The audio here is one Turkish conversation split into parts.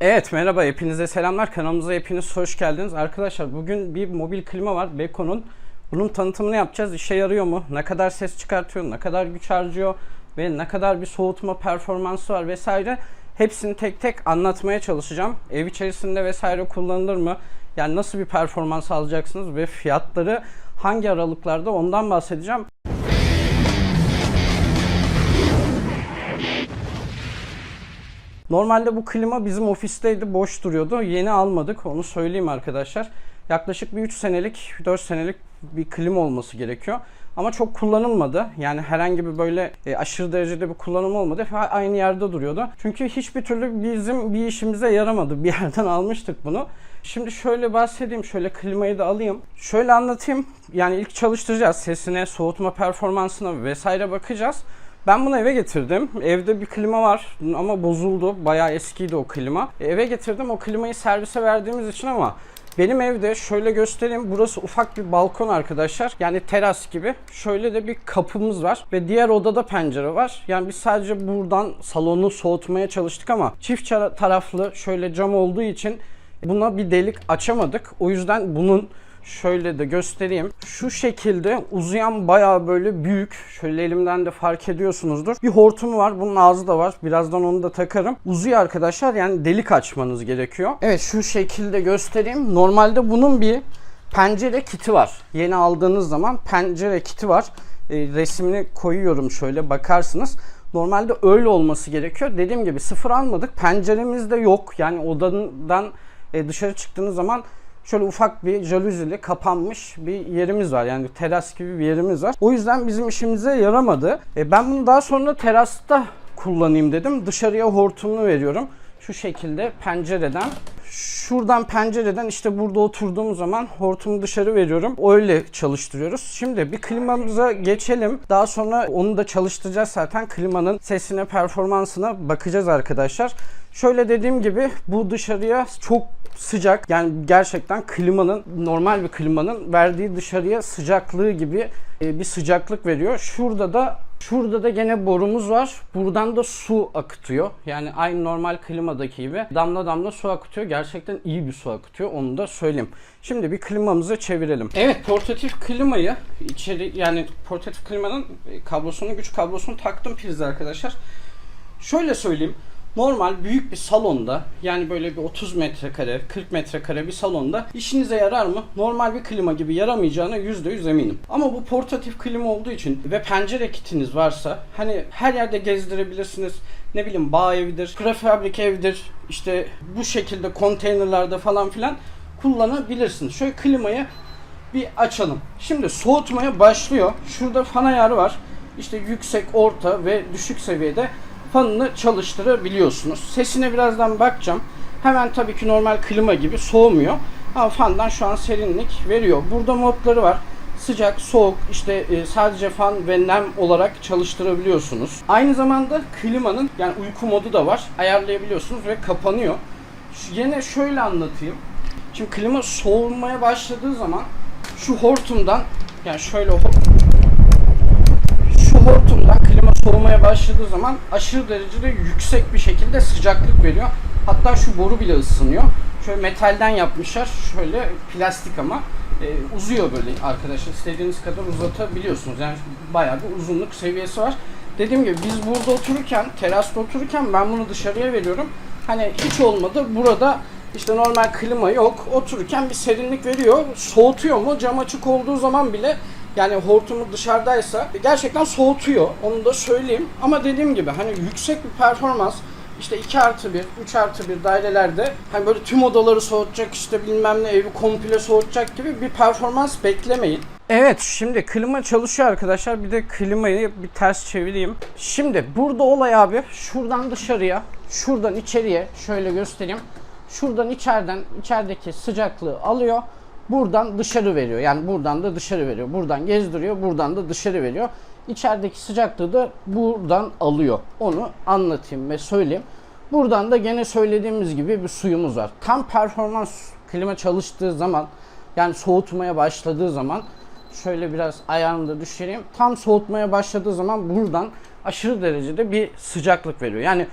Evet merhaba hepinize selamlar kanalımıza hepiniz hoş geldiniz. Arkadaşlar bugün bir mobil klima var Beko'nun. Bunun tanıtımını yapacağız. İşe yarıyor mu? Ne kadar ses çıkartıyor? Ne kadar güç harcıyor? Ve ne kadar bir soğutma performansı var vesaire. Hepsini tek tek anlatmaya çalışacağım. Ev içerisinde vesaire kullanılır mı? Yani nasıl bir performans alacaksınız ve fiyatları hangi aralıklarda ondan bahsedeceğim. Normalde bu klima bizim ofisteydi, boş duruyordu. Yeni almadık, onu söyleyeyim arkadaşlar. Yaklaşık bir 3 senelik, 4 senelik bir klima olması gerekiyor. Ama çok kullanılmadı. Yani herhangi bir böyle e, aşırı derecede bir kullanım olmadı. Aynı yerde duruyordu. Çünkü hiçbir türlü bizim bir işimize yaramadı. Bir yerden almıştık bunu. Şimdi şöyle bahsedeyim. Şöyle klimayı da alayım. Şöyle anlatayım. Yani ilk çalıştıracağız. Sesine, soğutma performansına vesaire bakacağız. Ben bunu eve getirdim. Evde bir klima var ama bozuldu. Bayağı eskiydi o klima. E, Eve getirdim. O klimayı servise verdiğimiz için ama benim evde şöyle göstereyim. Burası ufak bir balkon arkadaşlar. Yani teras gibi. Şöyle de bir kapımız var ve diğer odada pencere var. Yani biz sadece buradan salonu soğutmaya çalıştık ama çift taraflı şöyle cam olduğu için buna bir delik açamadık. O yüzden bunun Şöyle de göstereyim. Şu şekilde uzayan bayağı böyle büyük. Şöyle elimden de fark ediyorsunuzdur. Bir hortumu var. Bunun ağzı da var. Birazdan onu da takarım. Uzuyor arkadaşlar. Yani delik açmanız gerekiyor. Evet şu şekilde göstereyim. Normalde bunun bir pencere kiti var. Yeni aldığınız zaman pencere kiti var. E, resmini koyuyorum şöyle bakarsınız. Normalde öyle olması gerekiyor. Dediğim gibi sıfır almadık. Penceremiz de yok. Yani odadan e, dışarı çıktığınız zaman şöyle ufak bir jaluzili kapanmış bir yerimiz var. Yani teras gibi bir yerimiz var. O yüzden bizim işimize yaramadı. E, ben bunu daha sonra terasta kullanayım dedim. Dışarıya hortumunu veriyorum. Şu şekilde pencereden şuradan pencereden işte burada oturduğum zaman hortumu dışarı veriyorum. Öyle çalıştırıyoruz. Şimdi bir klimamıza geçelim. Daha sonra onu da çalıştıracağız zaten. Klimanın sesine, performansına bakacağız arkadaşlar. Şöyle dediğim gibi bu dışarıya çok sıcak. Yani gerçekten klimanın normal bir klimanın verdiği dışarıya sıcaklığı gibi e, bir sıcaklık veriyor. Şurada da Şurada da gene borumuz var. Buradan da su akıtıyor. Yani aynı normal klimadaki gibi damla damla su akıtıyor. Gerçekten iyi bir su akıtıyor. Onu da söyleyeyim. Şimdi bir klimamızı çevirelim. Evet portatif klimayı içeri yani portatif klimanın kablosunu güç kablosunu taktım prize arkadaşlar. Şöyle söyleyeyim. Normal büyük bir salonda yani böyle bir 30 metrekare 40 metrekare bir salonda işinize yarar mı? Normal bir klima gibi yaramayacağına %100 eminim. Ama bu portatif klima olduğu için ve pencere kitiniz varsa hani her yerde gezdirebilirsiniz. Ne bileyim bağ evidir, prefabrik evdir işte bu şekilde konteynerlarda falan filan kullanabilirsiniz. Şöyle klimayı bir açalım. Şimdi soğutmaya başlıyor. Şurada fan ayarı var. İşte yüksek, orta ve düşük seviyede fanını çalıştırabiliyorsunuz. Sesine birazdan bakacağım. Hemen tabii ki normal klima gibi soğumuyor. Ama fandan şu an serinlik veriyor. Burada modları var. Sıcak, soğuk, işte e, sadece fan ve nem olarak çalıştırabiliyorsunuz. Aynı zamanda klimanın yani uyku modu da var. Ayarlayabiliyorsunuz ve kapanıyor. Yine şöyle anlatayım. Şimdi klima soğumaya başladığı zaman şu hortumdan yani şöyle şu hortumdan klima soğumaya başladığı zaman aşırı derecede yüksek bir şekilde sıcaklık veriyor. Hatta şu boru bile ısınıyor. Şöyle metalden yapmışlar. Şöyle plastik ama e, uzuyor böyle arkadaşlar. İstediğiniz kadar uzatabiliyorsunuz. Yani bayağı bir uzunluk seviyesi var. Dediğim gibi biz burada otururken, terasta otururken ben bunu dışarıya veriyorum. Hani hiç olmadı. Burada işte normal klima yok. Otururken bir serinlik veriyor. Soğutuyor mu? Cam açık olduğu zaman bile yani hortumu dışarıdaysa gerçekten soğutuyor. Onu da söyleyeyim. Ama dediğim gibi hani yüksek bir performans işte 2 artı 1, 3 artı 1 dairelerde hani böyle tüm odaları soğutacak işte bilmem ne evi komple soğutacak gibi bir performans beklemeyin. Evet şimdi klima çalışıyor arkadaşlar. Bir de klimayı bir ters çevireyim. Şimdi burada olay abi şuradan dışarıya, şuradan içeriye şöyle göstereyim. Şuradan içeriden içerideki sıcaklığı alıyor. Buradan dışarı veriyor. Yani buradan da dışarı veriyor. Buradan gezdiriyor. Buradan da dışarı veriyor. İçerideki sıcaklığı da buradan alıyor. Onu anlatayım ve söyleyeyim. Buradan da gene söylediğimiz gibi bir suyumuz var. Tam performans klima çalıştığı zaman yani soğutmaya başladığı zaman şöyle biraz ayağını da düşüreyim. Tam soğutmaya başladığı zaman buradan aşırı derecede bir sıcaklık veriyor. Yani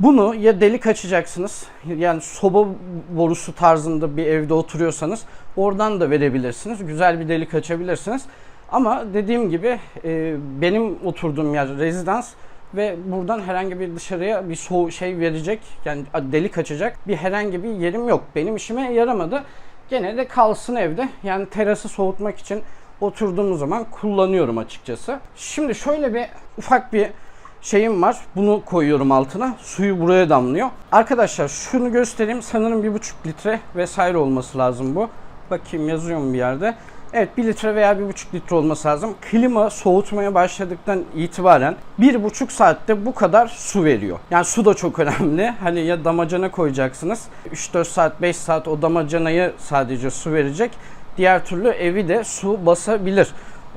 Bunu ya delik açacaksınız yani soba borusu tarzında bir evde oturuyorsanız oradan da verebilirsiniz. Güzel bir delik açabilirsiniz. Ama dediğim gibi e, benim oturduğum yer rezidans ve buradan herhangi bir dışarıya bir soğuk şey verecek yani delik açacak bir herhangi bir yerim yok. Benim işime yaramadı. Gene de kalsın evde. Yani terası soğutmak için oturduğum zaman kullanıyorum açıkçası. Şimdi şöyle bir ufak bir şeyim var. Bunu koyuyorum altına. Suyu buraya damlıyor. Arkadaşlar şunu göstereyim. Sanırım bir buçuk litre vesaire olması lazım bu. Bakayım yazıyor mu bir yerde. Evet 1 litre veya 1,5 litre olması lazım. Klima soğutmaya başladıktan itibaren 1,5 saatte bu kadar su veriyor. Yani su da çok önemli. Hani ya damacana koyacaksınız. 3-4 saat 5 saat o damacanayı sadece su verecek. Diğer türlü evi de su basabilir.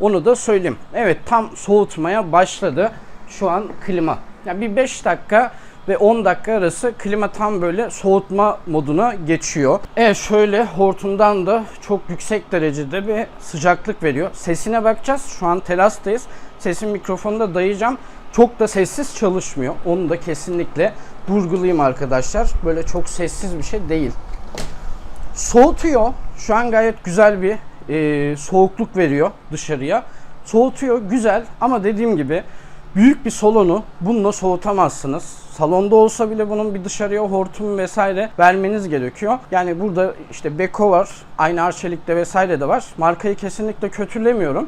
Onu da söyleyeyim. Evet tam soğutmaya başladı. Şu an klima. Yani bir 5 dakika ve 10 dakika arası klima tam böyle soğutma moduna geçiyor. Evet şöyle hortumdan da çok yüksek derecede bir sıcaklık veriyor. Sesine bakacağız. Şu an terastayız. Sesin mikrofonu da dayayacağım. Çok da sessiz çalışmıyor. Onu da kesinlikle vurgulayayım arkadaşlar. Böyle çok sessiz bir şey değil. Soğutuyor. Şu an gayet güzel bir e, soğukluk veriyor dışarıya. Soğutuyor güzel ama dediğim gibi büyük bir salonu bununla soğutamazsınız. Salonda olsa bile bunun bir dışarıya hortum vesaire vermeniz gerekiyor. Yani burada işte Beko var, aynı Arçelik'te vesaire de var. Markayı kesinlikle kötülemiyorum.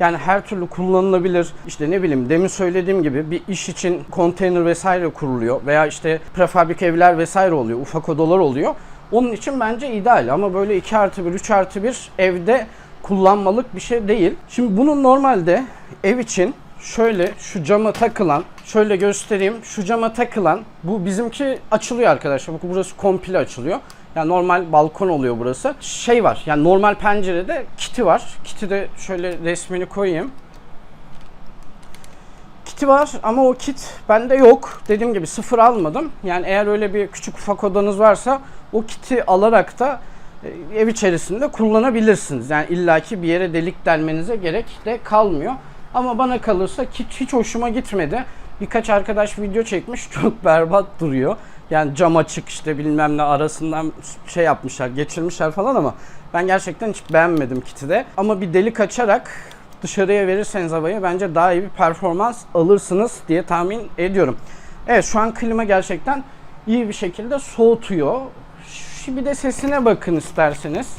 Yani her türlü kullanılabilir. İşte ne bileyim demin söylediğim gibi bir iş için konteyner vesaire kuruluyor veya işte prefabrik evler vesaire oluyor, ufak odalar oluyor. Onun için bence ideal ama böyle 2 artı 1, 3 artı 1 evde kullanmalık bir şey değil. Şimdi bunun normalde ev için şöyle şu cama takılan şöyle göstereyim şu cama takılan bu bizimki açılıyor arkadaşlar. Bakın burası komple açılıyor. Yani normal balkon oluyor burası. Şey var yani normal pencerede kiti var. Kiti de şöyle resmini koyayım. Kiti var ama o kit bende yok. Dediğim gibi sıfır almadım. Yani eğer öyle bir küçük ufak odanız varsa o kiti alarak da e, ev içerisinde kullanabilirsiniz. Yani illaki bir yere delik delmenize gerek de kalmıyor. Ama bana kalırsa kit hiç hoşuma gitmedi. Birkaç arkadaş video çekmiş çok berbat duruyor. Yani cam açık işte bilmem ne arasından şey yapmışlar geçirmişler falan ama ben gerçekten hiç beğenmedim kiti de. Ama bir delik açarak dışarıya verirseniz havayı bence daha iyi bir performans alırsınız diye tahmin ediyorum. Evet şu an klima gerçekten iyi bir şekilde soğutuyor. Şimdi de sesine bakın isterseniz.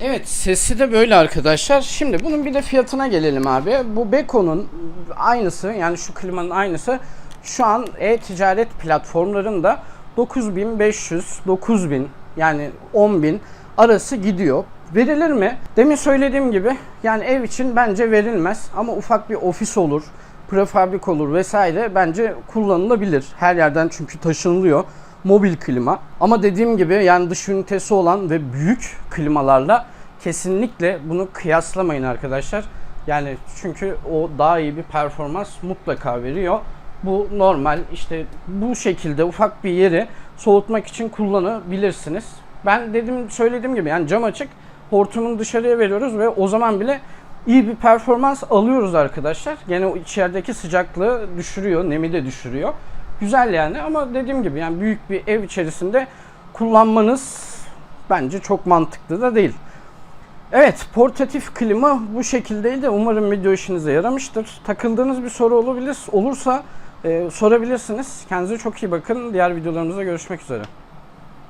Evet sesi de böyle arkadaşlar. Şimdi bunun bir de fiyatına gelelim abi. Bu Beko'nun aynısı yani şu klimanın aynısı şu an e-ticaret platformlarında 9500, 9000 yani 10000 arası gidiyor. Verilir mi? Demin söylediğim gibi yani ev için bence verilmez ama ufak bir ofis olur, prefabrik olur vesaire bence kullanılabilir. Her yerden çünkü taşınılıyor mobil klima. Ama dediğim gibi yani dış ünitesi olan ve büyük klimalarla kesinlikle bunu kıyaslamayın arkadaşlar. Yani çünkü o daha iyi bir performans mutlaka veriyor. Bu normal işte bu şekilde ufak bir yeri soğutmak için kullanabilirsiniz. Ben dedim söylediğim gibi yani cam açık hortumunu dışarıya veriyoruz ve o zaman bile iyi bir performans alıyoruz arkadaşlar. Gene o içerideki sıcaklığı düşürüyor, nemi de düşürüyor. Güzel yani ama dediğim gibi yani büyük bir ev içerisinde kullanmanız bence çok mantıklı da değil. Evet, portatif klima bu şekildeydi. Umarım video işinize yaramıştır. Takıldığınız bir soru olabilir. Olursa e, sorabilirsiniz. Kendinize çok iyi bakın. Diğer videolarımızda görüşmek üzere.